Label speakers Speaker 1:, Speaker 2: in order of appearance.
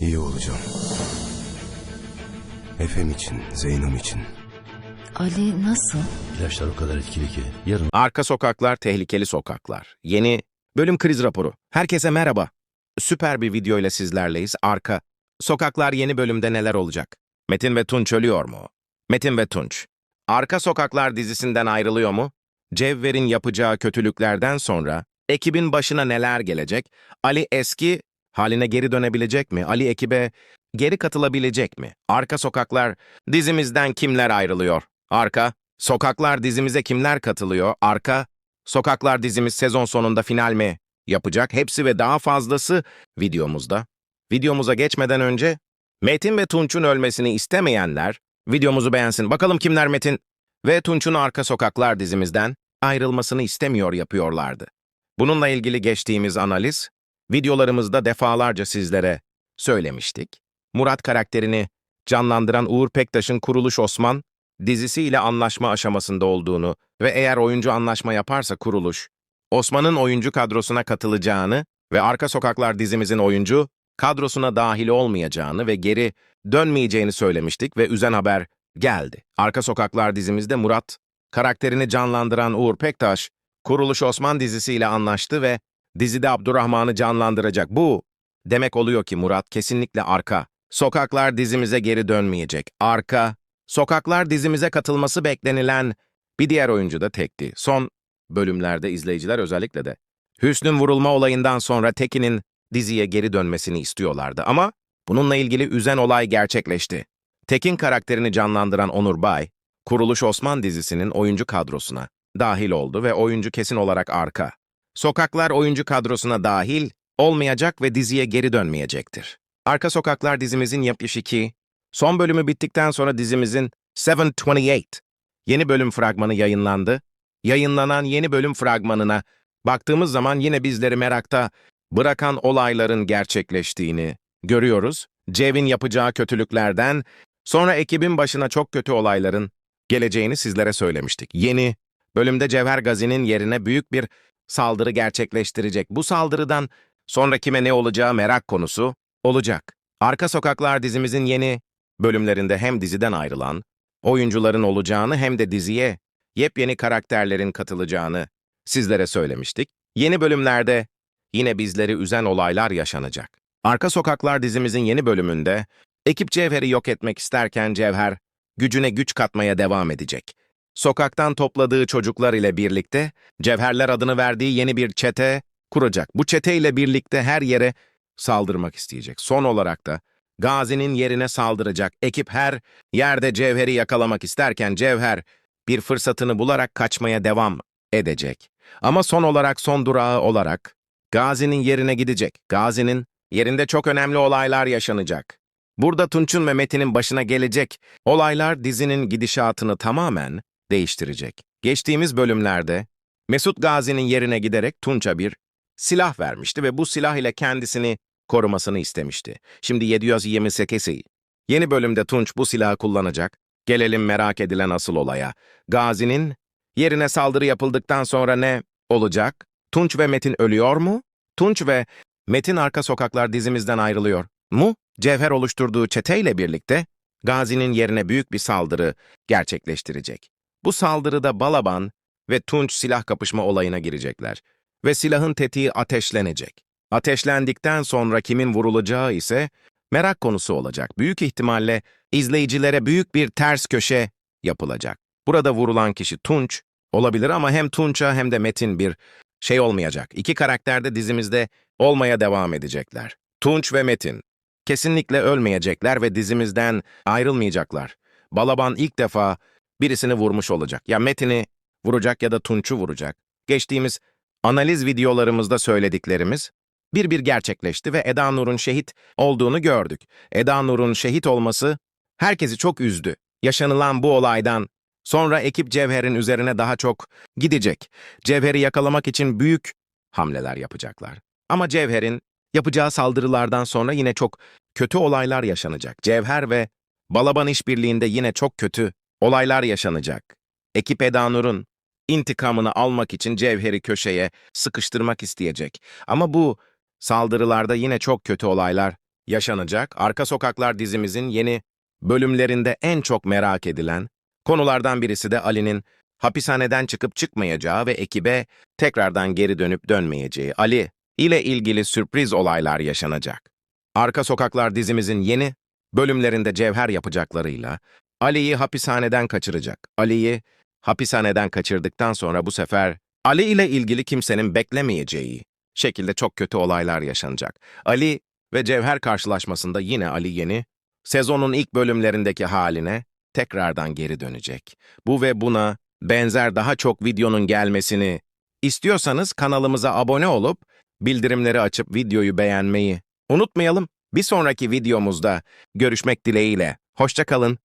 Speaker 1: İyi olacağım. Efem için, Zeynep için.
Speaker 2: Ali nasıl?
Speaker 3: İlaçlar o kadar etkili ki yarın
Speaker 4: Arka sokaklar, tehlikeli sokaklar. Yeni bölüm kriz raporu. Herkese merhaba. Süper bir video ile sizlerleyiz. Arka sokaklar yeni bölümde neler olacak? Metin ve Tunç ölüyor mu? Metin ve Tunç. Arka sokaklar dizisinden ayrılıyor mu? Cevver'in yapacağı kötülüklerden sonra ekibin başına neler gelecek? Ali eski haline geri dönebilecek mi? Ali ekibe geri katılabilecek mi? Arka sokaklar dizimizden kimler ayrılıyor? Arka Sokaklar dizimize kimler katılıyor? Arka, Sokaklar dizimiz sezon sonunda final mi yapacak? Hepsi ve daha fazlası videomuzda. Videomuza geçmeden önce Metin ve Tunç'un ölmesini istemeyenler videomuzu beğensin. Bakalım kimler Metin ve Tunç'un Arka Sokaklar dizimizden ayrılmasını istemiyor yapıyorlardı. Bununla ilgili geçtiğimiz analiz videolarımızda defalarca sizlere söylemiştik. Murat karakterini canlandıran Uğur Pektaş'ın Kuruluş Osman dizisiyle anlaşma aşamasında olduğunu ve eğer oyuncu anlaşma yaparsa kuruluş, Osman'ın oyuncu kadrosuna katılacağını ve Arka Sokaklar dizimizin oyuncu kadrosuna dahil olmayacağını ve geri dönmeyeceğini söylemiştik ve üzen haber geldi. Arka Sokaklar dizimizde Murat, karakterini canlandıran Uğur Pektaş, Kuruluş Osman dizisiyle anlaştı ve dizide Abdurrahman'ı canlandıracak. Bu demek oluyor ki Murat kesinlikle Arka Sokaklar dizimize geri dönmeyecek. Arka Sokaklar dizimize katılması beklenilen bir diğer oyuncu da Tek'ti. Son bölümlerde izleyiciler özellikle de Hüsnü'nün vurulma olayından sonra Tekin'in diziye geri dönmesini istiyorlardı ama bununla ilgili üzen olay gerçekleşti. Tekin karakterini canlandıran Onur Bay, Kuruluş Osman dizisinin oyuncu kadrosuna dahil oldu ve oyuncu kesin olarak arka. Sokaklar oyuncu kadrosuna dahil olmayacak ve diziye geri dönmeyecektir. Arka Sokaklar dizimizin yapış 2, Son bölümü bittikten sonra dizimizin 728 yeni bölüm fragmanı yayınlandı. Yayınlanan yeni bölüm fragmanına baktığımız zaman yine bizleri merakta bırakan olayların gerçekleştiğini görüyoruz. Cev'in yapacağı kötülüklerden sonra ekibin başına çok kötü olayların geleceğini sizlere söylemiştik. Yeni bölümde Cevher Gazi'nin yerine büyük bir saldırı gerçekleştirecek. Bu saldırıdan sonra kime ne olacağı merak konusu olacak. Arka Sokaklar dizimizin yeni bölümlerinde hem diziden ayrılan oyuncuların olacağını hem de diziye yepyeni karakterlerin katılacağını sizlere söylemiştik. Yeni bölümlerde yine bizleri üzen olaylar yaşanacak. Arka Sokaklar dizimizin yeni bölümünde ekip Cevher'i yok etmek isterken Cevher gücüne güç katmaya devam edecek. Sokaktan topladığı çocuklar ile birlikte Cevherler adını verdiği yeni bir çete kuracak. Bu çete ile birlikte her yere saldırmak isteyecek. Son olarak da Gazi'nin yerine saldıracak. Ekip her yerde Cevher'i yakalamak isterken Cevher bir fırsatını bularak kaçmaya devam edecek. Ama son olarak son durağı olarak Gazi'nin yerine gidecek. Gazi'nin yerinde çok önemli olaylar yaşanacak. Burada Tunç'un ve Metin'in başına gelecek olaylar dizinin gidişatını tamamen değiştirecek. Geçtiğimiz bölümlerde Mesut Gazi'nin yerine giderek Tunç'a bir silah vermişti ve bu silah ile kendisini korumasını istemişti. Şimdi 728'i. Yeni bölümde Tunç bu silahı kullanacak. Gelelim merak edilen asıl olaya. Gazi'nin yerine saldırı yapıldıktan sonra ne olacak? Tunç ve Metin ölüyor mu? Tunç ve Metin arka sokaklar dizimizden ayrılıyor mu? Cevher oluşturduğu çeteyle birlikte Gazi'nin yerine büyük bir saldırı gerçekleştirecek. Bu saldırıda Balaban ve Tunç silah kapışma olayına girecekler ve silahın tetiği ateşlenecek. Ateşlendikten sonra kimin vurulacağı ise merak konusu olacak. Büyük ihtimalle izleyicilere büyük bir ters köşe yapılacak. Burada vurulan kişi Tunç olabilir ama hem Tunç'a hem de Metin bir şey olmayacak. İki karakter de dizimizde olmaya devam edecekler. Tunç ve Metin. Kesinlikle ölmeyecekler ve dizimizden ayrılmayacaklar. Balaban ilk defa birisini vurmuş olacak. Ya Metin'i vuracak ya da Tunç'u vuracak. Geçtiğimiz analiz videolarımızda söylediklerimiz bir bir gerçekleşti ve Eda Nur'un şehit olduğunu gördük. Eda Nur'un şehit olması herkesi çok üzdü. Yaşanılan bu olaydan sonra ekip Cevher'in üzerine daha çok gidecek. Cevher'i yakalamak için büyük hamleler yapacaklar. Ama Cevher'in yapacağı saldırılardan sonra yine çok kötü olaylar yaşanacak. Cevher ve Balaban işbirliğinde yine çok kötü olaylar yaşanacak. Ekip Eda Nur'un intikamını almak için Cevher'i köşeye sıkıştırmak isteyecek. Ama bu Saldırılarda yine çok kötü olaylar yaşanacak Arka Sokaklar dizimizin yeni bölümlerinde en çok merak edilen konulardan birisi de Ali'nin hapishaneden çıkıp çıkmayacağı ve ekibe tekrardan geri dönüp dönmeyeceği. Ali ile ilgili sürpriz olaylar yaşanacak. Arka Sokaklar dizimizin yeni bölümlerinde cevher yapacaklarıyla Ali'yi hapishaneden kaçıracak. Ali'yi hapishaneden kaçırdıktan sonra bu sefer Ali ile ilgili kimsenin beklemeyeceği şekilde çok kötü olaylar yaşanacak. Ali ve Cevher karşılaşmasında yine Ali yeni, sezonun ilk bölümlerindeki haline tekrardan geri dönecek. Bu ve buna benzer daha çok videonun gelmesini istiyorsanız kanalımıza abone olup bildirimleri açıp videoyu beğenmeyi unutmayalım. Bir sonraki videomuzda görüşmek dileğiyle. Hoşça kalın.